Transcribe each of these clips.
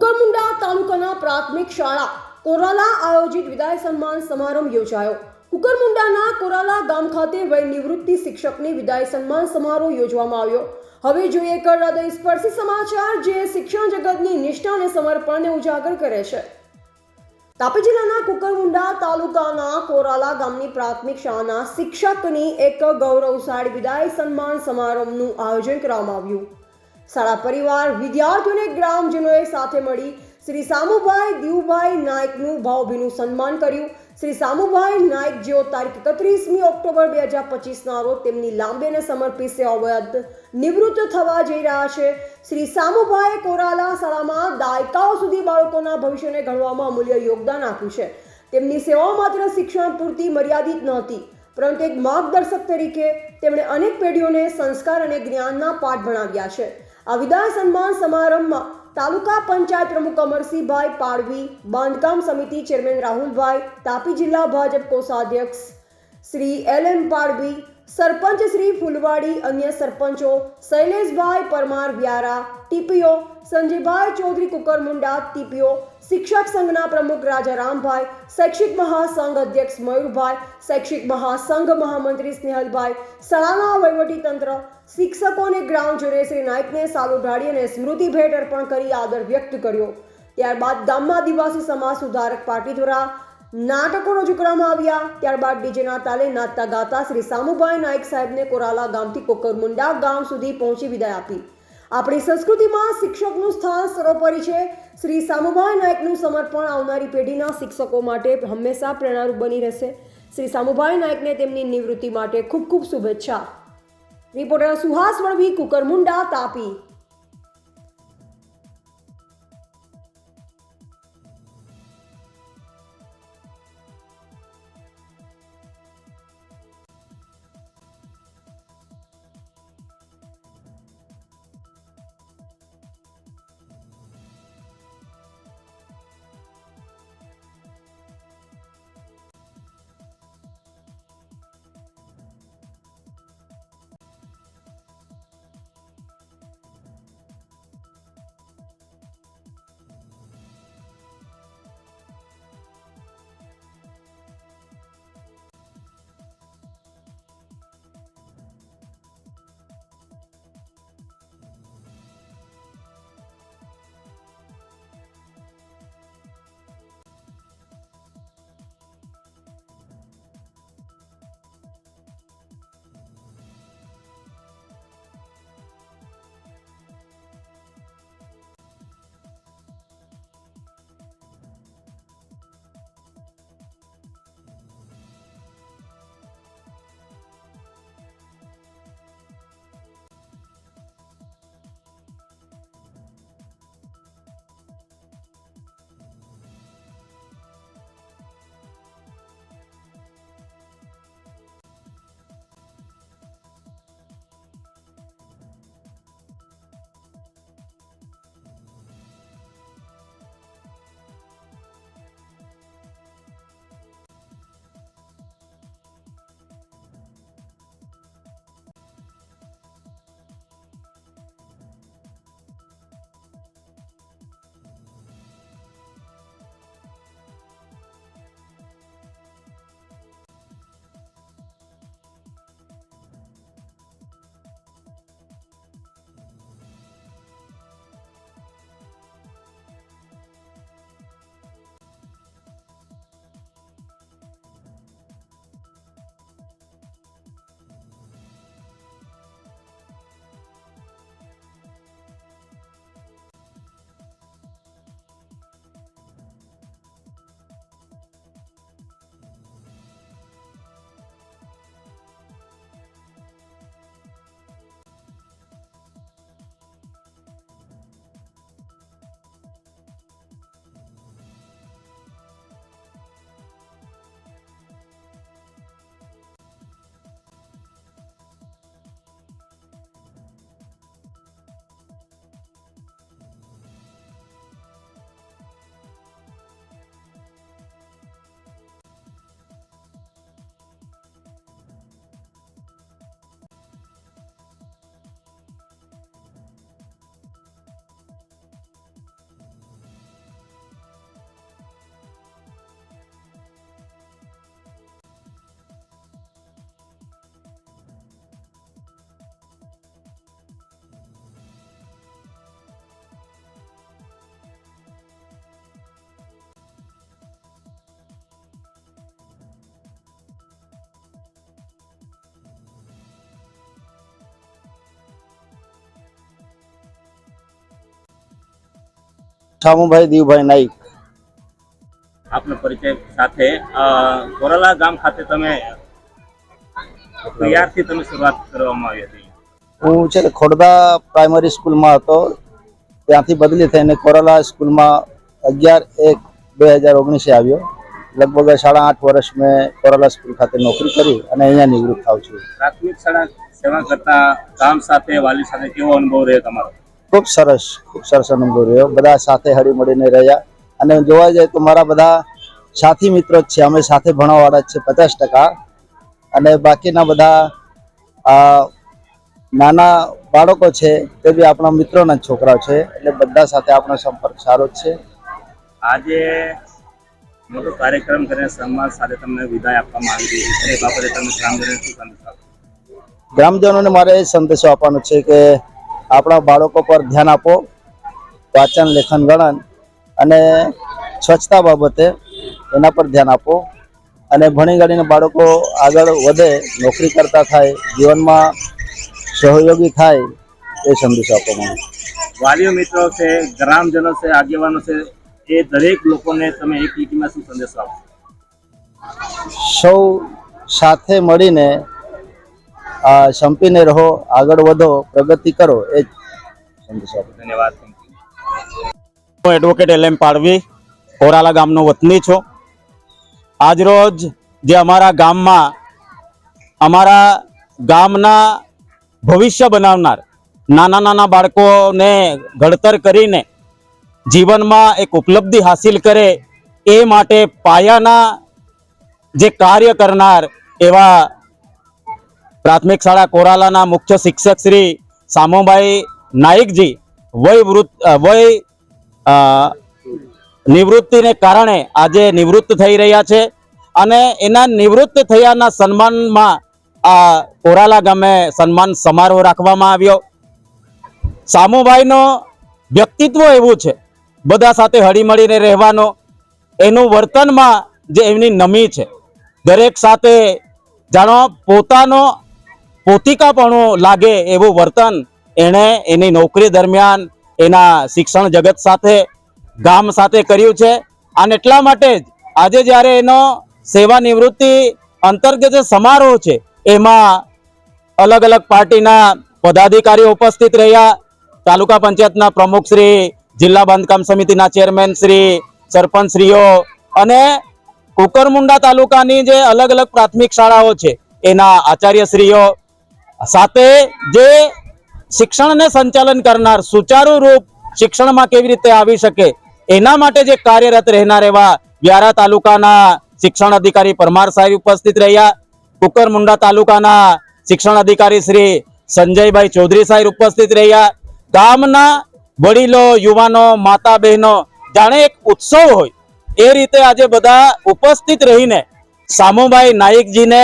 કુકરમુંડા તાલુકાના પ્રાથમિક શાળા કોરાલા આયોજિત વિદાય સન્માન સમારંભ યોજાયો. કુકરમુંડાના કોરાલા ગામ ખાતે વય નિવૃત્તિ શિક્ષકની વિદાય સન્માન સમારોહ યોજવામાં આવ્યો. હવે જોઈએ એક હૃદય સ્પર્શી સમાચાર જે શિક્ષણ જગતની નિષ્ઠા અને સમર્પણને ઉજાગર કરે છે. તાપી જિલ્લાના કુકરમુંડા તાલુકાના કોરાલા ગામની પ્રાથમિક શાળાના શિક્ષકની એક ગૌરવશાળી વિદાય સન્માન સમારંભનું આયોજન કરવામાં આવ્યું. શાળા પરિવાર વિદ્યાર્થીઓ અને ગ્રામજનોએ સાથે મળી શ્રી સામુભાઈ દીવભાઈ નાયકનું ભાવભીનું સન્માન કર્યું. શ્રી સામુભાઈ નાયક જેઓ તારીખ એકત્રીસમી ઓક્ટોબર બે હજાર પચીસના રોજ તેમની લાંબેને સમર્પિત સેવા નિવૃત્ત થવા જઈ રહ્યા છે. શ્રી સામુભાઈ કોરાલા શાળામાં દાયકાઓ સુધી બાળકોના ભવિષ્યને ઘડવામાં અમૂલ્ય યોગદાન આપ્યું છે. તેમની સેવાઓ માત્ર શિક્ષણ પૂરતી મર્યાદિત નહોતી, પરંતુ એક માર્ગદર્શક તરીકે તેમણે અનેક પેઢીઓને સંસ્કાર અને જ્ઞાનના પાઠ ભણાવ્યા છે. આ વિદાય સન્માન સમારંભમાં તાલુકા પંચાયત પ્રમુખ અમરસિંહભાઈ પાડવી, બાંધકામ સમિતિ ચેરમેન રાહુલભાઈ, તાપી જિલ્લા ભાજપ કોષાધ્યક્ષ શ્રી એલ એમ પાડવી સરપંચ શ્રી ફુલવાડી, અન્ય સરપંચો, શૈલેષભાઈ પરમાર વ્યારા, ટીપીઓ, સંજયભાઈ ચૌધરી કુકરમુંડા, ટીપીઓ, શિક્ષક સંઘના પ્રમુખ રાજારામભાઈ, શૈક્ષિક મહાસંઘ અધ્યક્ષ મયુરભાઈ, શૈક્ષિક મહાસંઘ મહામંત્રી સ્નેહલભાઈ, શાળાના વહીવટીતંત્ર, શિક્ષકોને ગ્રાઉન્ડ જોડે શ્રી નાયકને સાલુ ઢાળી અને સ્મૃતિ ભેટ અર્પણ કરી આદર વ્યક્ત કર્યો. ત્યારબાદ ગામમાં આદિવાસી સમાજ સુધારક પાર્ટી દ્વારા નાટકો રજૂ કરવામાં આવ્યા. ત્યારબાદ ડીજેના તાલે નાચતા ગાતા શ્રી સામુભાઈ નાયક સાહેબને કોરાલા ગામથી કોકરમુંડા ગામ સુધી પહોંચી વિદાય આપી. આપણી સંસ્કૃતિમાં શિક્ષકનું સ્થાન સર્વોપરી છે. શ્રી સામુભાઈ નાયકનું સમર્પણ આવનારી પેઢીના શિક્ષકો માટે હંમેશા પ્રેરણારૂપ બની રહેશે. શ્રી સામુભાઈ નાયકને તેમની નિવૃત્તિ માટે ખૂબ ખૂબ શુભેચ્છા. રિપોર્ટર સુહાસ વળવી કુકરમુંડા, તાપી. ઠામુભાઈ દીવભાઈ નાઈક. આપનો પરિચય સાથે કોરાલા ગામ ખાતે તમે ક્યારથી તમે શરૂઆત કરવામાં આવી હતી? હું છે ને ખોડદા પ્રાઇમરી સ્કૂલમાં હતો. ત્યાંથી બદલી થઈને કોરાલા સ્કૂલમાં અગિયાર એક બે હજાર ઓગણીસે આવ્યો. લગભગ સાડા આઠ વર્ષ મેં કોરાલા સ્કૂલ ખાતે નોકરી કરી અને અહીંયા નિવૃત્ત થાવ છું. પ્રાથમિક શાળા સેવા કરતા ગામ સાથે વાલી સાથે કેવો અનુભવ રહ્યો તમારો? ખૂબ સરસ ખૂબ સરસ અનુભવ રહ્યો. બધા સાથે હળી મળીને રહ્યા. અને જોવા જાય તો મારા બધા સાથી મિત્રો જ છે. અમે સાથે ભણવાવાળા જ છે પચાસ ટકા. અને બાકીના બધા નાના બાળકો છે તે બી આપણા મિત્રોના જ છોકરાઓ છે. એટલે બધા સાથે આપણો સંપર્ક સારો જ છે. આજે મોટો કાર્યક્રમ કરીને સન્માન સાથે તમને વિદાય આપવામાં આવી રહી છે. એ બાબતે તમે ગ્રામજનોને શું સંદેશ ગ્રામજનોને મારે એ સંદેશો આપવાનો છે કે આપણા બાળકો પર ધ્યાન આપો વાંચન લેખન ગણન અને સ્વચ્છતા બાબતે એના પર ધ્યાન આપો. અને ભણી ગણીને બાળકો આગળ વધે નોકરી કરતા થાય જીવનમાં સહયોગી થાય એ સંદેશો આપો મને. વાલીઓ મિત્રો છે ગ્રામજનો છે આગેવાનો છે એ દરેક લોકોને તમે એક લીટીમાં શું સંદેશો આપો? સૌ સાથે મળીને સંપીને રહો આગળ વધો પ્રગતિ કરો એ ધન્યવાદ હું એડવોકેટ એલ એમ પાડવી કોરાલા ગામનો વતની છું. આજરોજ જે અમારા ગામમાં અમારા ગામના ભવિષ્ય બનાવનાર નાના નાના બાળકોને ઘડતર કરીને જીવનમાં એક ઉપલબ્ધિ હાસિલ કરે એ માટે પાયાના જે કાર્ય કરનાર એવા પ્રાથમિક શાળા કોરાલાના મુખ્ય શિક્ષક શ્રી સામોભાઈ નાયકજી વય વય નિવૃત્તિને કારણે આજે નિવૃત્ત થઈ રહ્યા છે અને એના નિવૃત્ત થયાના સન્માનમાં આ કોરાલા ગામે સન્માન સમારોહ રાખવામાં આવ્યો. સામુભાઈનો વ્યક્તિત્વ એવું છે, બધા સાથે હળીમળીને રહેવાનો. એનું વર્તનમાં જે એમની નમી છે, દરેક સાથે જાણો પોતાનો પોતિકાપણું લાગે એવું વર્તન એણે એની નોકરી દરમિયાન એના શિક્ષણ જગત સાથે, ગામ સાથે કર્યું છે. અને એટલા માટે જ આજે જ્યારે એનો સેવા નિવૃત્તિ અંતર્ગત જે સમારોહ છે, એમાં અલગ અલગ પાર્ટીના પદાધિકારીઓ ઉપસ્થિત રહ્યા. તાલુકા પંચાયતના પ્રમુખ શ્રી, જિલ્લા બાંધકામ સમિતિના ચેરમેન શ્રી સરપંચ શ્રીઓ અને કુકરમુંડા તાલુકાની જે અલગ અલગ પ્રાથમિક શાળાઓ છે, એના આચાર્યશ્રીઓ સાથે જે શિક્ષણને સંચાલન કરનાર સુચારુ રૂપ શિક્ષણમાં કેવી રીતે આવી શકે, એના માટે જે કાર્યરત રહેનાર એવા વ્યારા તાલુકાના શિક્ષણ અધિકારી પરમાર સાહેબ ઉપસ્થિત રહ્યા. કુકરમુંડા તાલુકાના શિક્ષણ અધિકારી શ્રી સંજયભાઈ ચૌધરી સાહેબ ઉપસ્થિત રહ્યા. ગામના વડીલો, યુવાનો માતા બહેનો જાણે એક ઉત્સવ હોય, એ રીતે આજે બધા ઉપસ્થિત રહીને સામુભાઈ નાયકજીને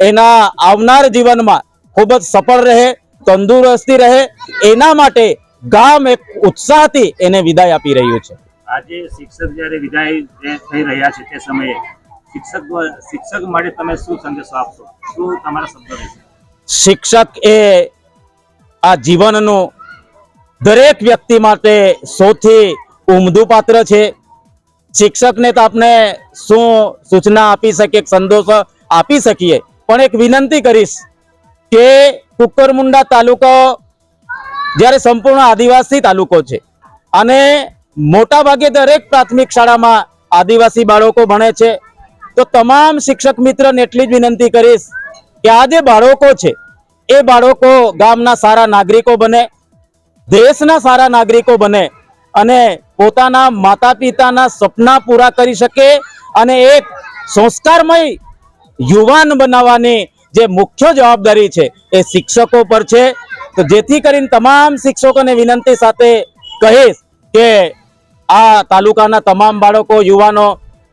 એના આવનાર જીવનમાં ખૂબ જ સફળ રહે તંદુરસ્તી રહે એના માટે ગામ એક ઉત્સાહથી એને વિદાય આપી રહ્યું છે. આજે શિક્ષક જ્યારે વિદાય થઈ રહ્યા છે તે સમયે શિક્ષક શિક્ષક માટે તમે શું સંદેશો આપશો? શું તમારા શબ્દ રહેશે? શિક્ષક એ આ જીવનનું દરેક વ્યક્તિ માટે સૌથી ઉમદું પાત્ર છે. શિક્ષકને તો આપણે શું સૂચના આપી શકીએ સંદેશો આપી શકીએ પણ એક વિનંતી કરીશ કે કુકરમુંડા તાલુકો જ્યારે સંપૂર્ણ આદિવાસી તાલુકો છે. અને મોટા ભાગે દરેક પ્રાથમિક શાળામાં આદિવાસી બાળકો ભણે છે. તો તમામ શિક્ષક મિત્રને એટલી જ વિનંતી કરીશ કે આ જે બાળકો છે, એ બાળકો ગામના સારા નાગરિકો બને, દેશના સારા નાગરિકો બને અને પોતાના માતા પિતાના સપના પૂરા કરી શકે અને એક સંસ્કારમય યુવાન બનાવવાની જે મુખ્ય જવાબદારી છે એ શિક્ષકો પર છે તો જેથી કરીને તમામ શિક્ષકોને વિનંતી સાથે કહીશ કે આ તાલુકાના તમામ બાળકો યુવાનો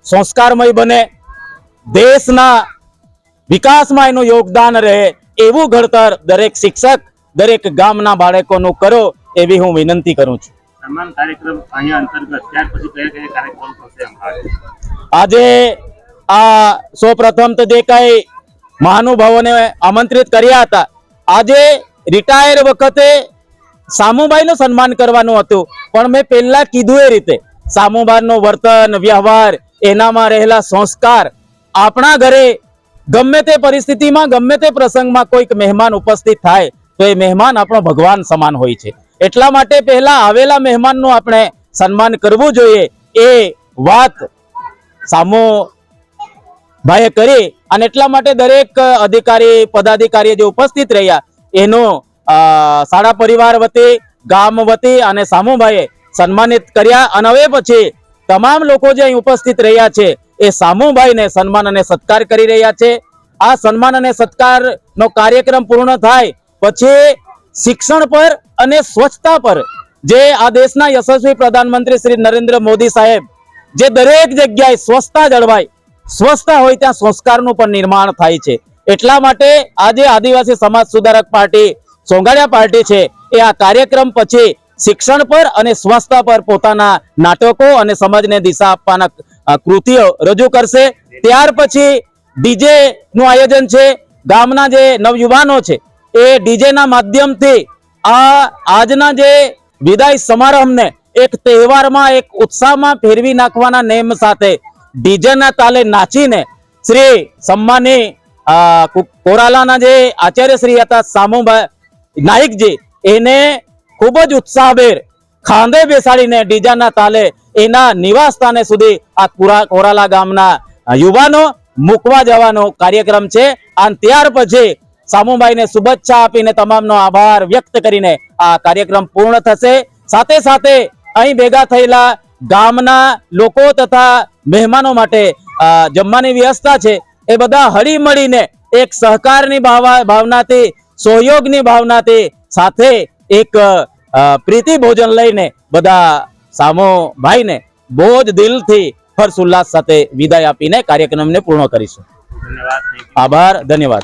સંસ્કારમય બને દેશના વિકાસમાં એનું યોગદાન રહે એવું ઘડતર દરેક શિક્ષક દરેક ગામના બાળકોનું કરો એવી હું વિનંતી કરું છું સન્માન કાર્યક્રમ અહીંયા અંતર્ગત ત્યાર પછી કયા કયા કાર્યક્રમ થશે આજે? આજે આ સૌ પ્રથમ તો જે કઈ મહાનુભાવોને આમંત્રિત કર્યા હતા. આજે રિટાયર વખતે સામુભાઈનું સન્માન કરવાનું હતું. પણ મેં પહેલા કીધું એ રીતે. સામુભાઈનું વર્તન, વ્યવહાર, એનામાં રહેલા સંસ્કાર, આપણા ઘરે ગમે તે પરિસ્થિતિમાં, ગમે તે પ્રસંગમાં કોઈક મહેમાન ઉપસ્થિત થાય, તો એ મહેમાન આપણો ભગવાન સમાન હોય છે. એટલા માટે પહેલા આવેલા મહેમાનનું આપણે સન્માન કરવું જોઈએ. એ વાત સામો ભાઈએ કરી અને એટલા માટે દરેક અધિકારી પદાધિકારી જે ઉપસ્થિત રહ્યા, એનો શાળા પરિવાર વતી, ગામ વતી અને સામુભાઈએ સન્માનિત કર્યા અને હવે પછી તમામ લોકો જે અહીં ઉપસ્થિત રહ્યા છે, એ સામુભાઈને સન્માન અને સત્કાર કરી રહ્યા છે. આ સન્માન અને સત્કાર નો કાર્યક્રમ પૂર્ણ થાય પછી શિક્ષણ પર અને સ્વચ્છતા પર જે આ દેશના યશસ્વી પ્રધાનમંત્રી શ્રી નરેન્દ્ર મોદી સાહેબ જે દરેક જગ્યાએ સ્વચ્છતા જળવાય સ્વચ્છતા હોય ત્યાં સંસ્કારનું પણ નિર્માણ થાય છે. એટલા માટે આજે આદિવાસી સમાજ સુધારક પાર્ટી સોંગાડિયા પાર્ટી છે, એ આ કાર્યક્રમ પછી શિક્ષણ પર અને સ્વચ્છતા પર પોતાના નાટકો અને સમાજને દિશા આપવાના કૃતિઓ રજૂ કરશે. ત્યાર પછી ડીજે નું આયોજન છે. ગામના જે નવયુવાનો છે, એ ડીજે ના માધ્યમથી આ આજના જે વિદાય સમારંભને એક તહેવારમાં એક ઉત્સાહમાં ફેરવી નાખવાના નેમ સાથે ડીજે ના તાલે નાચીને શ્રી સમ્માની કોરાલાના જે આચાર્ય શ્રી હતા, સામુભાઈ નાઈકજી એને ખૂબ જ ઉત્સાહભેર ખાંદે બેસાડીને ડીજાના તાલે એના નિવાસ સ્થાને સુધી આ કોરા, કોરાલા ગામના યુવાનો મૂકવા જવાનો કાર્યક્રમ છે. અને ત્યાર પછી સામુભાઈને શુભેચ્છા આપીને તમામનો આભાર વ્યક્ત કરીને આ કાર્યક્રમ પૂર્ણ થશે. સાથે સાથે અહીં ભેગા થયેલા ગામના લોકો તથા મહેમાનો માટે જમવાની વ્યવસ્થા છે. એ બધા હળી મળીને એક સહકારની ભાવા- ભાવનાથી સહયોગની ભાવનાથી સાથે એક પ્રીતિ ભોજન લઈને બધા સામો ભાઈને બહુ જ દિલથી હર્ષ ઉલ્લાસ સાથે વિદાય આપીને કાર્યક્રમને પૂર્ણ કરીશું. આભાર ધન્યવાદ.